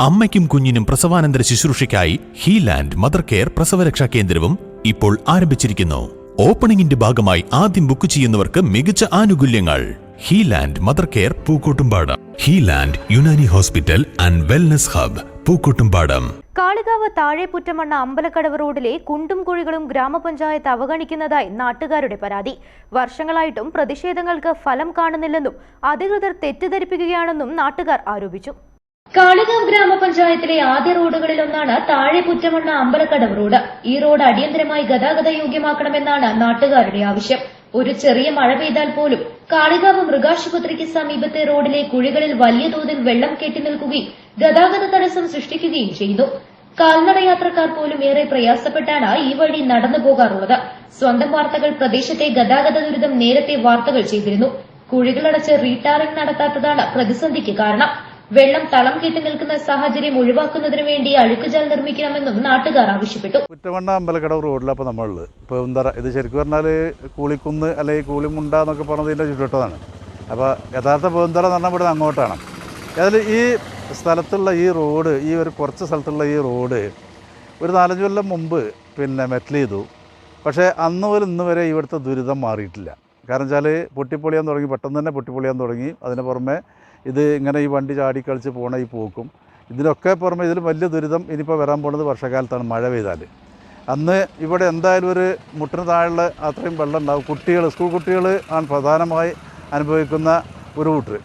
അമ്മയ്ക്കും കുഞ്ഞിനും പ്രസവാനന്തര ശുശ്രൂഷയ്ക്കായി ഹീലാൻഡ് mother care പ്രസവരക്ഷാ കേന്ദ്രവും ഇപ്പോൾ ആരംഭിച്ചിരിക്കുന്നു. ഓപ്പണിംഗിന്റെ ഭാഗമായി ആദ്യം ബുക്ക് ചെയ്യുന്നവർക്ക് മികച്ച ആനുകൂല്യങ്ങൾ. Healand mother care Pookkottumpadam. Healand Unani hospital and wellness hub Pookkottumpadam. Kalikavu താഴെപ്പുറ്റമണ്ണ Ambalakkadavu റോഡിലെ കുണ്ടും കുഴികളും ഗ്രാമപഞ്ചായത്ത് അവഗണിക്കുന്നതായി നാട്ടുകാരുടെ പരാതി. വർഷങ്ങളായിട്ടും പ്രതിഷേധങ്ങൾക്ക് ഫലം കാണുന്നില്ലെന്നും അധികൃതർ തെറ്റിദ്ധരിപ്പിക്കുകയാണെന്നും നാട്ടുകാർ ആരോപിച്ചു. കാളികാവ് ഗ്രാമപഞ്ചായത്തിലെ ആദ്യ റോഡുകളിലൊന്നാണ് താഴെ പുറ്റമണ്ണ അമ്പലക്കടവ് റോഡ്. ഈ റോഡ് അടിയന്തരമായി ഗതാഗത യോഗ്യമാക്കണമെന്നാണ് നാട്ടുകാരുടെ ആവശ്യം. ഒരു ചെറിയ മഴ പെയ്താൽ പോലും കാളികാവ് മൃഗാശുപത്രിക്ക് സമീപത്തെ റോഡിലെ കുഴികളിൽ വലിയ തോതിൽ വെള്ളം കെട്ടിനിൽക്കുകയും ഗതാഗത തടസ്സം സൃഷ്ടിക്കുകയും ചെയ്യുന്നു കാൽനടയാത്രക്കാർ പോലും ഏറെ പ്രയാസപ്പെട്ടാണ് ഈ വഴി നടന്നു പോകാറുള്ളത്. സ്വന്തം വാർത്തകൾ പ്രദേശത്തെ ഗതാഗത ദുരിതം നേരത്തെ വാർത്തകൾ ചെയ്തിരുന്നു. കുഴികളടച്ച് റീടാറിംഗ് നടത്താത്തതാണ് പ്രതിസന്ധിക്ക് കാരണം. വെള്ളം തളം കെട്ടി നിൽക്കുന്ന സാഹചര്യം ഒഴിവാക്കുന്നതിനു വേണ്ടി അഴുക്കുചാൽ നിർമ്മിക്കണമെന്നും നാട്ടുകാർ ആവശ്യപ്പെട്ടു. കുറ്റവണ്ണ അമ്പലക്കടവ് റോഡിലാണ് ഇപ്പോൾ നമ്മളുള്ളത്. ഇപ്പോൾ എന്താ ഇത് ശരിക്കും പറഞ്ഞാൽ കൂളിക്കുന്ന് അല്ലെങ്കിൽ കൂളിമുണ്ട എന്നൊക്കെ പറഞ്ഞതിന്റെ ചുറ്റുവട്ടതാണ് അപ്പോൾ യഥാർത്ഥ പൂന്തറ എന്ന് ഇവിടെ അങ്ങോട്ടാണ്. അതിൽ ഈ സ്ഥലത്തുള്ള ഈ റോഡ് ഈ ഒരു കുറച്ച് സ്ഥലത്തുള്ള ഈ റോഡ് ഒരു നാലഞ്ച് കൊല്ലം മുമ്പ് പിന്നെ മെറ്റൽ ചെയ്തു. പക്ഷേ അന്ന് മുതൽ ഇന്ന് വരെ ഇവിടുത്തെ ദുരിതം മാറിയിട്ടില്ല. കാരണം വെച്ചാൽ പൊട്ടിപ്പൊളിയാൻ തുടങ്ങി പെട്ടെന്ന് തന്നെ പൊട്ടിപ്പൊളിയാൻ തുടങ്ങി. അതിന് പുറമെ ഇത് ഇങ്ങനെ ഈ വണ്ടി ചാടിക്കളിച്ച് പോണ ഈ പോക്കും. ഇതിനൊക്കെ പുറമെ ഇതിൽ വലിയ ദുരിതം ഇനിയിപ്പോൾ വരാൻ പോകുന്നത് വർഷകാലത്താണ് മഴ പെയ്താൽ അന്ന് ഇവിടെ എന്തായാലും ഒരു മുട്ടിന് താഴെയുള്ള അത്രയും വെള്ളം ഉണ്ടാവും. കുട്ടികൾ സ്കൂൾ കുട്ടികൾ ആണ് പ്രധാനമായി അനുഭവിക്കുന്ന ഒരു റൂട്ട്.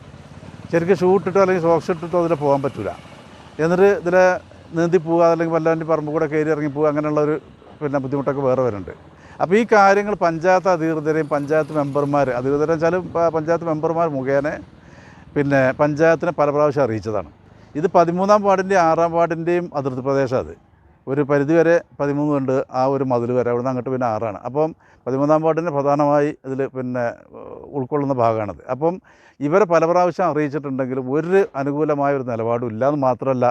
ശരിക്കും ഷൂ ഇട്ടിട്ടോ അല്ലെങ്കിൽ സോക്സ് ഇട്ടിട്ടോ അതിൽ പോകാൻ പറ്റില്ല എന്നിട്ട് ഇതിൽ നീന്തി പോവുക അല്ലെങ്കിൽ വല്ലാണ്ട് പറമ്പ് കൂടെ കയറി ഇറങ്ങി പോവുക അങ്ങനെയുള്ള ഒരു പിന്നെ ബുദ്ധിമുട്ടൊക്കെ വേറെ വരുന്നുണ്ട്. അപ്പോൾ ഈ കാര്യങ്ങൾ പഞ്ചായത്ത് അധികൃതരെയും പഞ്ചായത്ത് മെമ്പർമാർ അധികൃതരെന്ന് വെച്ചാലും പ- പഞ്ചായത്ത് മെമ്പർമാർ മുഖേന പിന്നെ പഞ്ചായത്തിനെ പല പ്രാവശ്യം അറിയിച്ചതാണ്. ഇത് പതിമൂന്നാം വാർഡിന്റെയും ആറാം വാർഡിന്റെയും അതിർത്തി പ്രദേശം അത്. ഒരു പരിധി വരെ പതിമൂന്ന് ഉണ്ട് ആ ഒരു മതിൽ വരെ അവിടുന്ന് അങ്ങോട്ട് പിന്നെ ആറാണ്. അപ്പം പതിമൂന്നാം വാർഡിന് പ്രധാനമായി ഇതിൽ പിന്നെ ഉൾക്കൊള്ളുന്ന ഭാഗമാണത്. അപ്പം ഇവരെ പല പ്രാവശ്യം അറിയിച്ചിട്ടുണ്ടെങ്കിലും ഒരു അനുകൂലമായ ഒരു നിലപാടും ഇല്ലയെന്ന് മാത്രമല്ല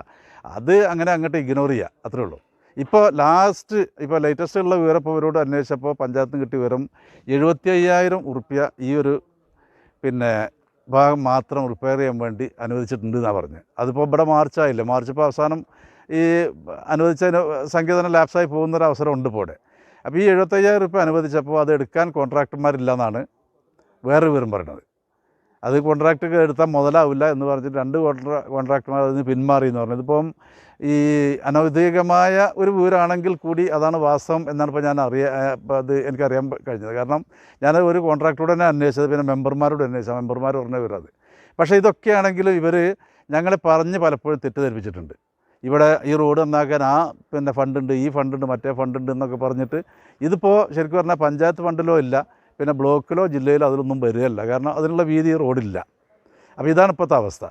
അത് അങ്ങനെ അങ്ങോട്ട് ഇഗ്നോർ ചെയ്യുക അത്രേ ഉള്ളൂ. ഇപ്പോൾ ലാസ്റ്റ് ഇപ്പോൾ ലേറ്റസ്റ്റ് ഉള്ള വിവരം ഇപ്പോൾ ഇവരോട് അന്വേഷിച്ചപ്പോൾ പഞ്ചായത്തിന് കിട്ടിയ വിവരം എഴുപത്തി അയ്യായിരം ഉറുപ്പ്യ ഈ ഒരു പിന്നെ ഭാഗം മാത്രം റിപ്പയർ ചെയ്യാൻ വേണ്ടി അനുവദിച്ചിട്ടുണ്ട് എന്നാണ് പറഞ്ഞത് അതിപ്പോൾ ഇവിടെ മാർച്ചായില്ല ആയില്ല? മാർച്ച് ഇപ്പോൾ അവസാനം ഈ അനുവദിച്ചതിന് സംഖ്യ തന്നെ ലാപ്സായി പോകുന്നൊരു അവസരം ഉണ്ട് ഇപ്പോൾ ഇവിടെ അപ്പോൾ ഈ എഴുപത്തയ്യായിരം റുപ്യ അനുവദിച്ചപ്പോൾ അത് എടുക്കാൻ കോൺട്രാക്ടർമാരില്ല എന്നാണ് വേറെ വിവരം പറയുന്നത് അത് കോൺട്രാക്ട് എടുത്താൽ മുതലാവില്ല എന്ന് പറഞ്ഞിട്ട് രണ്ട് കോൺട്രാ കോൺട്രാക്ടർമാർ അതിന് പിന്മാറി എന്ന് പറഞ്ഞത് ഇപ്പം ഈ അനൗദ്യോഗികമായ ഒരു വിവരമാണെങ്കിൽ കൂടി അതാണ് വാസ്തവം എന്നാണ് ഇപ്പോൾ ഞാൻ അറിയാ അത് എനിക്കറിയാൻ കഴിഞ്ഞത്. കാരണം ഞാൻ ഒരു കോൺട്രാക്ടറോട് തന്നെ അന്വേഷിച്ചത് പിന്നെ മെമ്പർമാരോട് അന്വേഷിച്ചത് മെമ്പർമാർ പറഞ്ഞ വിവരം അത് പക്ഷേ ഇതൊക്കെയാണെങ്കിലും ഇവർ ഞങ്ങളെ പറഞ്ഞ് പലപ്പോഴും തെറ്റിദ്ധരിപ്പിച്ചിട്ടുണ്ട്. ഇവിടെ ഈ റോഡ് നന്നാക്കാൻ ആ പിന്നെ ഫണ്ടുണ്ട് ഈ ഫണ്ടുണ്ട് മറ്റേ ഫണ്ടുണ്ട് എന്നൊക്കെ പറഞ്ഞിട്ട് ഇതിപ്പോൾ ശരിക്കും പറഞ്ഞാൽ പഞ്ചായത്ത് ഫണ്ടിലോ ഇല്ല പിന്നെ ബ്ലോക്കിലോ ജില്ലയിലോ അതിലൊന്നും വരികയല്ല. കാരണം അതിനുള്ള വീതി റോഡില്ല. അപ്പോൾ ഇതാണ് ഇപ്പോഴത്തെ അവസ്ഥ.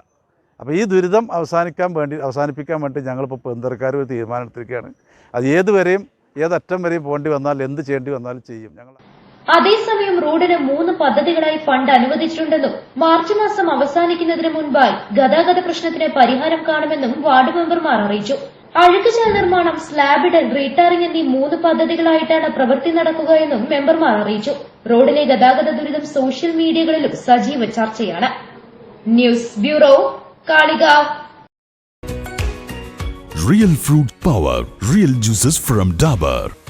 അപ്പോൾ ഈ ദുരിതം അവസാനിക്കാൻ വേണ്ടി അവസാനിപ്പിക്കാൻ വേണ്ടി ഞങ്ങളിപ്പോൾ പെന്തർക്കാർ ഒരു തീരുമാനം എടുത്തിരിക്കുകയാണ് അത് ഏതുവരെയും ഏതറ്റം വരെയും പോകേണ്ടി വന്നാൽ എന്ത് ചെയ്യേണ്ടി വന്നാലും ചെയ്യും. ഞങ്ങൾ അതേസമയം റോഡിന് മൂന്ന് പദ്ധതികളായി ഫണ്ട് അനുവദിച്ചിട്ടുണ്ടെന്നും മാർച്ച് മാസം അവസാനിക്കുന്നതിന് മുൻപായി ഗതാഗത പ്രശ്നത്തിന് പരിഹാരം കാണുമെന്നും വാർഡ് മെമ്പർമാർ അറിയിച്ചു. അഴുക്കുചാൽ നിർമ്മാണം സ്ലാബിഡ് റീടാറിംഗ് എന്നീ മൂന്ന് പദ്ധതികളായിട്ടാണ് പ്രവൃത്തി നടക്കുക എന്നും മെമ്പർമാർ അറിയിച്ചു. റോഡിലെ ഗതാഗത ദുരിതം സോഷ്യൽ മീഡിയകളിലും സജീവ ചർച്ചയാണ്. News bureau Kalikavu. Real fruit power real juices from Dabur.